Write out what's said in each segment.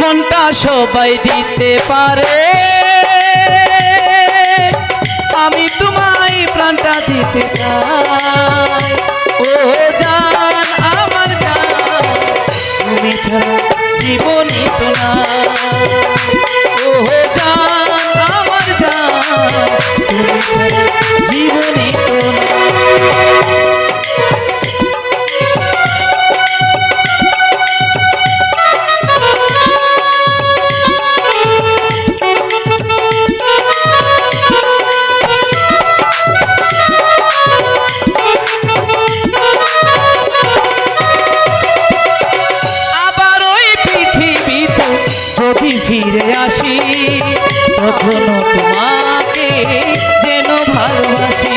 মনটা সবাই দিতে পারে। আমি তোমায় প্রাণটা দিতে চাই। ফিরে আসি তখনও তোমাকে যেন ভালোবাসি।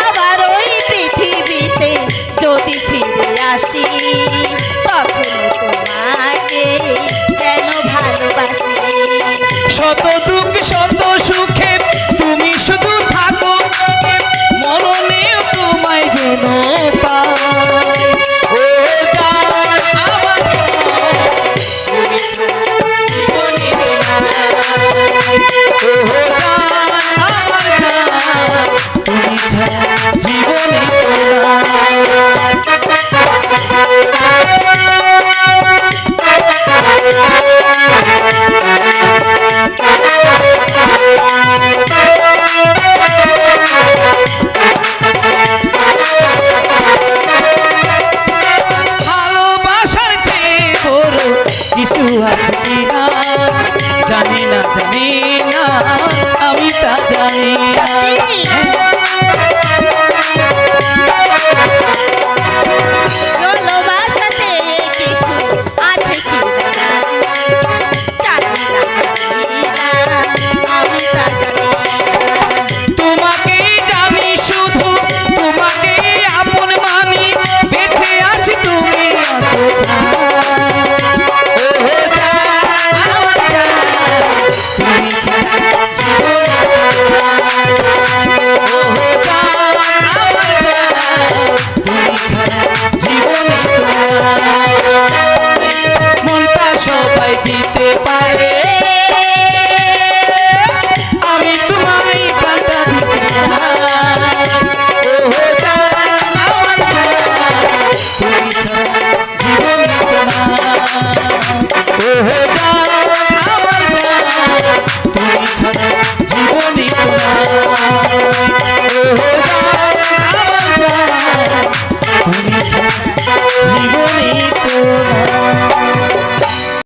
আবার ওই পৃথিবীতে যদি ফিরে আসি জানিনা জানিনা না আমি তা জানিনা